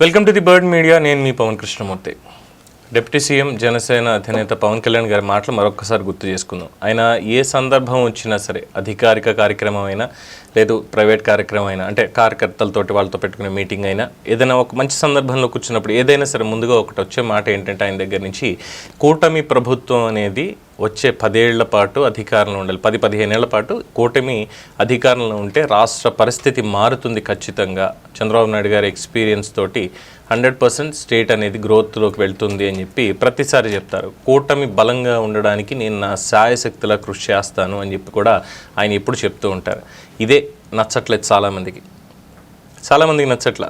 Welcome to the Bird Media నేను మీ Pavan Krishnamurthy. Deputy CM Janasena అధినేత పవన్ కళ్యాణ్ గారి మాటలు మరొకసారి గుర్తు చేసుకుందాం. ఆయన ఏ సందర్భం వచ్చినా సరే అధికారిక కార్యక్రమం అయినా లేదు ప్రైవేట్ కార్యక్రమం అయినా అంటే కార్యకర్తలతోటి వాళ్ళతో పెట్టుకునే మీటింగ్ అయినా ఏదైనా ఒక మంచి సందర్భంలో కూర్చున్నప్పుడు ఏదైనా సరే ముందుగా ఒకటి వచ్చే మాట ఏంటంటే ఆయన దగ్గర నుంచి కూటమి ప్రభుత్వం అనేది వచ్చే పదేళ్ళ పాటు అధికారంలో ఉండాలి. పది పదిహేనేళ్ళ పాటు కూటమి అధికారంలో ఉంటే రాష్ట్ర పరిస్థితి మారుతుంది ఖచ్చితంగా. చంద్రబాబు నాయుడు గారి ఎక్స్పీరియన్స్ తోటి హండ్రెడ్ పర్సెంట్ స్టేట్ అనేది గ్రోత్లోకి వెళ్తుంది అని చెప్పి ప్రతిసారి చెప్తారు. కూటమి బలంగా ఉండడానికి నేను నా సాయశక్తిలా కృషి చేస్తాను అని చెప్పి కూడా ఆయన ఎప్పుడు చెప్తూ ఉంటారు. ఇదే నచ్చట్లేదు చాలామందికి. చాలామందికి నచ్చట్ల.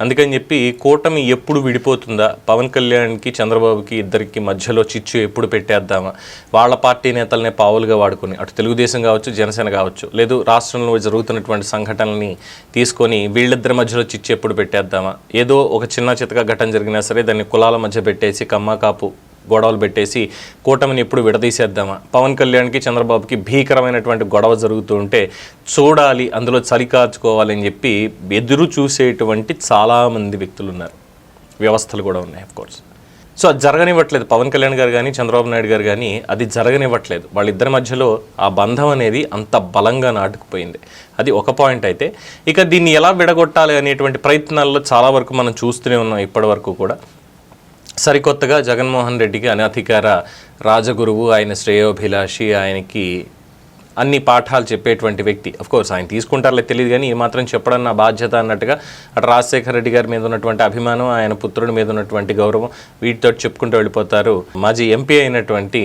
అందుకని చెప్పి కూటమి ఎప్పుడు విడిపోతుందా? పవన్ కళ్యాణ్కి చంద్రబాబుకి ఇద్దరికి మధ్యలో చిచ్చు ఎప్పుడు పెట్టేద్దామా? వాళ్ళ పార్టీ నేతలనే పావులుగా వాడుకొని అటు తెలుగుదేశం కావచ్చు జనసేన కావచ్చు లేదు రాష్ట్రంలో జరుగుతున్నటువంటి సంఘటనల్ని తీసుకొని వీళ్ళిద్దరి మధ్యలో చిచ్చు ఎప్పుడు పెట్టేద్దామా? ఏదో ఒక చిన్న చితక ఘటన జరిగినా సరే దాన్ని కులాల మధ్య పెట్టేసి కమ్మ కాపు గొడవలు పెట్టేసి కూటమిని ఎప్పుడు విడదీసేద్దామా? పవన్ కళ్యాణ్కి చంద్రబాబుకి భీకరమైనటువంటి గొడవ జరుగుతూ ఉంటే చూడాలి అందులో చలికార్చుకోవాలని చెప్పి ఎదురు చూసేటువంటి చాలామంది వ్యక్తులు ఉన్నారు. వ్యవస్థలు కూడా ఉన్నాయి కోర్స్ సో అది జరగనివ్వట్లేదు. పవన్ కళ్యాణ్ గారు కానీ చంద్రబాబు నాయుడు గారు కానీ అది జరగనివ్వట్లేదు. వాళ్ళిద్దరి మధ్యలో ఆ బంధం అనేది అంత బలంగా నాటుకుపోయింది. అది ఒక పాయింట్ అయితే. ఇక దీన్ని ఎలా విడగొట్టాలి అనేటువంటి ప్రయత్నాల్లో చాలా వరకు మనం చూస్తూనే ఉన్నాం ఇప్పటి వరకు కూడా. సరికొత్తగా జగన్మోహన్ రెడ్డికి అనధికార రాజగురువు ఆయన శ్రేయోభిలాషి ఆయనకి అన్ని పాఠాలు చెప్పేటువంటి వ్యక్తి. కోర్స్ ఆయన తీసుకుంటారులే తెలియదు కానీ ఈ మాత్రం చెప్పడం నా బాధ్యత అన్నట్టుగా అటు రాజశేఖర రెడ్డి గారి మీద ఉన్నటువంటి అభిమానం ఆయన పుత్రుడి మీద ఉన్నటువంటి గౌరవం వీటితో చెప్పుకుంటూ వెళ్ళిపోతారు మాజీ ఎంపీ అయినటువంటి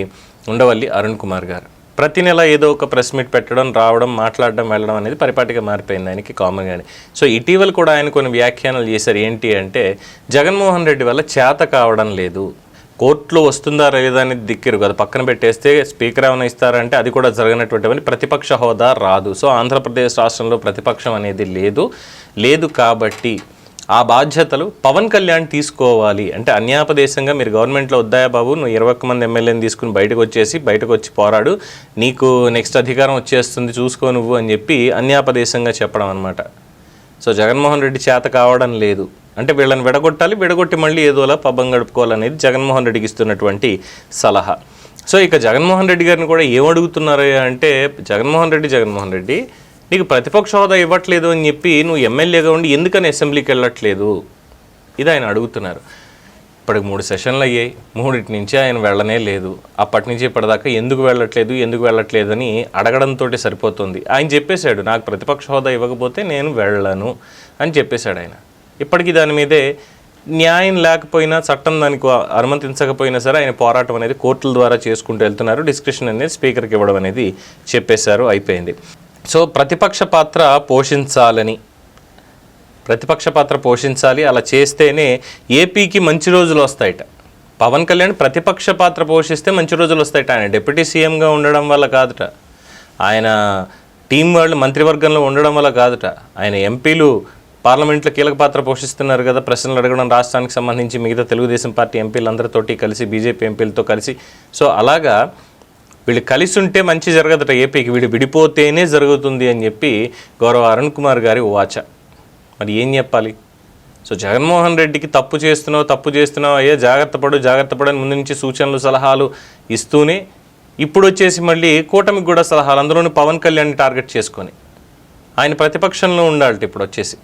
ఉండవల్లి అరుణ్ కుమార్ గారు. ప్రతి నెల ఏదో ఒక ప్రెస్ మీట్ పెట్టడం రావడం మాట్లాడడం వెళ్ళడం అనేది పరిపాటిగా మారిపోయింది ఆయనకి కామన్గానే సో ఇటీవల కూడా ఆయన కొన్ని వ్యాఖ్యానాలు చేశారు. ఏంటి అంటే జగన్మోహన్ రెడ్డి వల్ల చేత కావడం లేదు. కోర్టులో వస్తుందా లేదా అనేది దిక్కిరు కదా. పక్కన పెట్టేస్తే స్పీకర్ ఏమైనా ఇస్తారంటే అది కూడా జరగనటువంటివని ప్రతిపక్ష హోదా రాదు. సో ఆంధ్రప్రదేశ్ రాష్ట్రంలో ప్రతిపక్షం అనేది లేదు. లేదు కాబట్టి ఆ బాధ్యతలు పవన్ కళ్యాణ్ తీసుకోవాలి. అంటే అన్యాపదేశంగా మీరు గవర్నమెంట్లో వద్దాయా బాబు నువ్వు ఇరవై ఒక్క మంది ఎమ్మెల్యేని తీసుకుని బయటకు వచ్చేసి బయటకు వచ్చి పోరాడు. నీకు నెక్స్ట్ అధికారం వచ్చేస్తుంది చూసుకో నువ్వు అని చెప్పి అన్యాపదేశంగా చెప్పడం అనమాట సో జగన్మోహన్ రెడ్డి చేత కావడం లేదు. అంటే వీళ్ళని విడగొట్టాలి విడగొట్టి మళ్ళీ ఏదోలా పబ్బం గడుపుకోవాలనేది జగన్మోహన్ రెడ్డికి ఇస్తున్నటువంటి సలహా. సో ఇక జగన్మోహన్ రెడ్డి గారిని కూడా ఏమడుగుతున్నారు అంటే జగన్మోహన్ రెడ్డి జగన్మోహన్ రెడ్డి నీకు ప్రతిపక్ష హోదా ఇవ్వట్లేదు అని చెప్పి నువ్వు ఎమ్మెల్యేగా ఉండి ఎందుకని అసెంబ్లీకి వెళ్ళట్లేదు? ఇది ఆయన అడుగుతున్నారు. ఇప్పటికి మూడు సెషన్లు అయ్యాయి. మూడింటి నుంచి ఆయన వెళ్ళనే లేదు. అప్పటి నుంచి ఇప్పటిదాకా ఎందుకు వెళ్ళట్లేదు ఎందుకు వెళ్ళట్లేదు అని అడగడంతో సరిపోతుంది. ఆయన చెప్పేశాడు నాకు ప్రతిపక్ష హోదా ఇవ్వకపోతే నేను వెళ్ళను అని చెప్పేశాడు ఆయన. ఇప్పటికీ దాని మీదే న్యాయం లేకపోయినా చట్టం దానికి అనుమతించకపోయినా సరే ఆయన పోరాటం అనేది కోర్టుల ద్వారా చేసుకుంటూ వెళ్తున్నారు. డిస్క్రిప్షన్ అనేది స్పీకర్కి ఇవ్వడం అనేది చెప్పేశారు. అయిపోయింది. సో ప్రతిపక్ష పాత్ర పోషించాలని ప్రతిపక్ష పాత్ర పోషించాలి. అలా చేస్తేనే ఏపీకి మంచి రోజులు వస్తాయట. పవన్ కళ్యాణ్ ప్రతిపక్ష పాత్ర పోషిస్తే మంచి రోజులు వస్తాయట. ఆయన డిప్యూటీ సీఎంగా ఉండడం వల్ల కాదుట. ఆయన టీం వాళ్ళు మంత్రివర్గంలో ఉండడం వల్ల కాదుట. ఆయన ఎంపీలు పార్లమెంట్లో కీలక పాత్ర పోషిస్తున్నారు కదా. ప్రశ్నలు అడగడం రాష్ట్రానికి సంబంధించి మిగతా తెలుగుదేశం పార్టీ ఎంపీలందరితోటి కలిసి బీజేపీ ఎంపీలతో కలిసి. సో అలాగా వీళ్ళు కలిసి ఉంటే మంచి జరగదట ఏపీకి వీడు విడిపోతేనే జరుగుతుంది అని చెప్పి గౌరవ అరుణ్ కుమార్ గారి వాచ. మరి ఏం చెప్పాలి? సో జగన్మోహన్ రెడ్డికి తప్పు చేస్తున్నావు తప్పు చేస్తున్నావు అయ్యే జాగ్రత్త పడు జాగ్రత్త పడని ముందు నుంచి సూచనలు సలహాలు ఇస్తూనే ఇప్పుడు వచ్చేసి మళ్ళీ కూటమికి కూడా సలహాలు అందులోనూ పవన్ కళ్యాణ్ టార్గెట్ చేసుకొని. ఆయన ప్రతిపక్షంలో ఉండాలట ఇప్పుడు వచ్చేసి.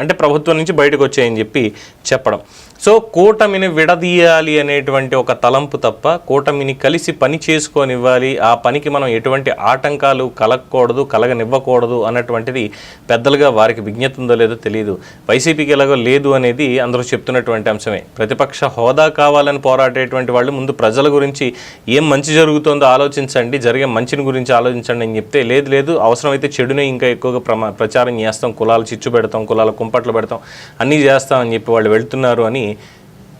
అంటే ప్రభుత్వం నుంచి బయటకు వచ్చాయని చెప్పి చెప్పడం. సో కూటమిని విడదీయాలి అనేటువంటి ఒక తలంపు తప్ప కూటమిని కలిసి పని చేసుకొనివ్వాలి. ఆ పనికి మనం ఎటువంటి ఆటంకాలు కలగకూడదు కలగనివ్వకూడదు అన్నటువంటిది పెద్దలుగా వారికి విజ్ఞత ఉందో లేదో తెలియదు వైసీపీకి ఎలాగో లేదు అనేది అందరూ చెప్తున్నటువంటి అంశమే. ప్రతిపక్ష హోదా కావాలని పోరాడేటువంటి వాళ్ళు ముందు ప్రజల గురించి ఏం మంచి జరుగుతుందో ఆలోచించండి జరిగే మంచిని గురించి ఆలోచించండి అని చెప్తే లేదు లేదు అవసరమైతే చెడునే ఇంకా ఎక్కువగా ప్రమా ప్రచారం చేస్తాం కులాలు చిచ్చు పెడతాం కులాల కుంపట్లు పెడతాం. అన్నీ చేస్తాం అని చెప్పి వాళ్ళు వెళ్తున్నారు అని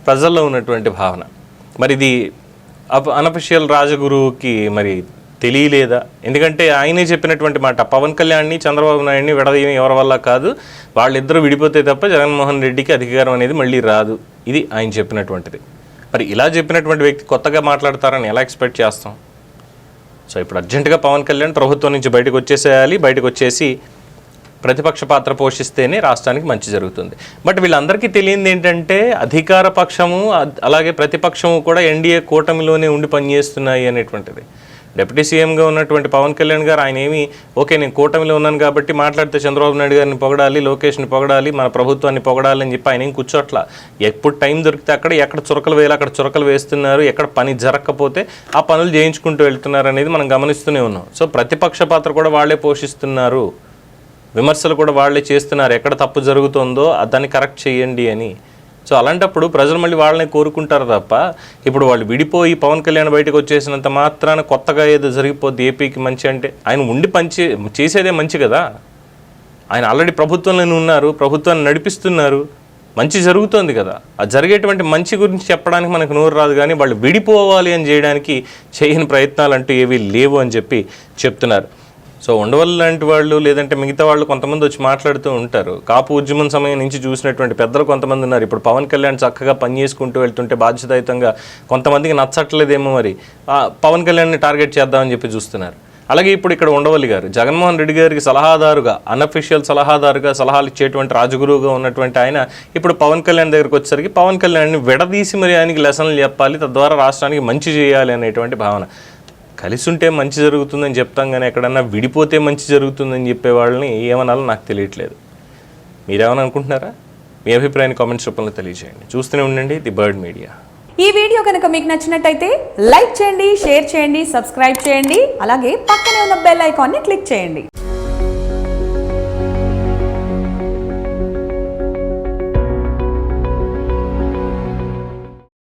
ప్రజల్లో ఉన్నటువంటి భావన. మరి ఇది అప అనఫిషియల్ రాజగురువుకి మరి తెలియలేదా? ఎందుకంటే ఆయనే చెప్పినటువంటి మాట పవన్ కళ్యాణ్ని చంద్రబాబు నాయుడిని విడదీయం ఎవరి వల్ల కాదు వాళ్ళిద్దరూ విడిపోతే తప్ప జగన్మోహన్ రెడ్డికి అధికారం అనేది మళ్ళీ రాదు. ఇది ఆయన చెప్పినటువంటిది. మరి ఇలా చెప్పినటువంటి వ్యక్తి కొత్తగా మాట్లాడతారని ఎలా ఎక్స్పెక్ట్ చేస్తాం? సో ఇప్పుడు అర్జెంటుగా పవన్ కళ్యాణ్ ప్రభుత్వం నుంచి బయటకు వచ్చేసేయాలి బయటకు వచ్చేసి ప్రతిపక్ష పాత్ర పోషిస్తేనే రాష్ట్రానికి మంచి జరుగుతుంది. బట్ వీళ్ళందరికీ తెలియంది ఏంటంటే అధికార పక్షము అలాగే ప్రతిపక్షము కూడా ఎన్డీఏ కూటమిలోనే ఉండి పనిచేస్తున్నాయి అనేటువంటిది. డిప్యూటీ సీఎంగా ఉన్నటువంటి పవన్ కళ్యాణ్ గారు ఆయన ఏమి ఓకే నేను కూటమిలో ఉన్నాను కాబట్టి మాట్లాడితే చంద్రబాబు నాయుడు గారిని పొగడాలి లోకేష్ని పొగడాలి మన ప్రభుత్వాన్ని పొగడాలి అని చెప్పి ఆయన ఏం కూర్చోట్ల. ఎప్పుడు టైం దొరికితే అక్కడ ఎక్కడ చురకలు వేయాలి అక్కడ చురకలు వేస్తున్నారు ఎక్కడ పని జరగకపోతే ఆ పనులు చేయించుకుంటూ వెళ్తున్నారు అనేది మనం గమనిస్తూనే ఉన్నాం. సో ప్రతిపక్ష పాత్ర కూడా వాళ్ళే పోషిస్తున్నారు. విమర్శలు కూడా వాళ్ళే చేస్తున్నారు. ఎక్కడ తప్పు జరుగుతుందో దాన్ని కరెక్ట్ చేయండి అని. సో అలాంటప్పుడు ప్రజలు మళ్ళీ వాళ్ళని కోరుకుంటారు తప్ప ఇప్పుడు వాళ్ళు విడిపోయి పవన్ కళ్యాణ్ బయటకు వచ్చేసినంత మాత్రాన కొత్తగా ఏదో జరిగిపోద్ది ఏపీకి మంచి అంటే ఆయన ఉండి పంచి చేసేదే మంచి కదా. ఆయన ఆల్రెడీ ప్రభుత్వంలోనే ఉన్నారు ప్రభుత్వాన్ని నడిపిస్తున్నారు మంచి జరుగుతోంది కదా. ఆ జరిగేటువంటి మంచి గురించి చెప్పడానికి మనకు నోరు రాదు కానీ వాళ్ళు విడిపోవాలి అని చేయడానికి చేయని ప్రయత్నాలు అంటూ ఏవీ లేవు అని చెప్పి చెప్తున్నారు. సో ఉండవల్ లాంటి వాళ్ళు లేదంటే మిగతా వాళ్ళు కొంతమంది వచ్చి మాట్లాడుతూ ఉంటారు. కాపు ఉద్యమం సమయం నుంచి చూసినటువంటి పెద్దలు కొంతమంది ఉన్నారు. ఇప్పుడు పవన్ కళ్యాణ్ చక్కగా పని చేసుకుంటూ వెళ్తుంటే బాధ్యతాయుతంగా కొంతమందికి నచ్చట్లేదేమో మరి. పవన్ కళ్యాణ్ని టార్గెట్ చేద్దామని చెప్పి చూస్తున్నారు. అలాగే ఇప్పుడు ఇక్కడ ఉండవల్లి గారు జగన్మోహన్ రెడ్డి గారికి సలహాదారుగా అన్అఫిషియల్ సలహాదారుగా సలహాలు ఇచ్చేటువంటి రాజగురువుగా ఉన్నటువంటి ఆయన ఇప్పుడు పవన్ కళ్యాణ్ దగ్గరికి వచ్చేసరికి పవన్ కళ్యాణ్ని విడదీసి మరి ఆయనకి లెసన్లు చెప్పాలి తద్వారా రాష్ట్రానికి మంచి చేయాలి అనేటువంటి భావన. కలిసి ఉంటే మంచి జరుగుతుందని చెప్తాం కానీ ఎక్కడన్నా విడిపోతే మంచి జరుగుతుందని చెప్పే వాళ్ళని ఏమనాలో నాకు తెలియట్లేదు. మీరేమని అనుకుంటున్నారా? మీ అభిప్రాయాన్ని కామెంట్స్ రూపంలో తెలియజేయండి. చూస్తూనే ఉండండి ది బర్డ్ మీడియా. ఈ వీడియో కనుక మీకు నచ్చినట్టయితే లైక్ చేయండి షేర్ చేయండి సబ్స్క్రైబ్ చేయండి అలాగే పక్కనే ఉన్న బెల్ ఐకాన్ని క్లిక్ చేయండి.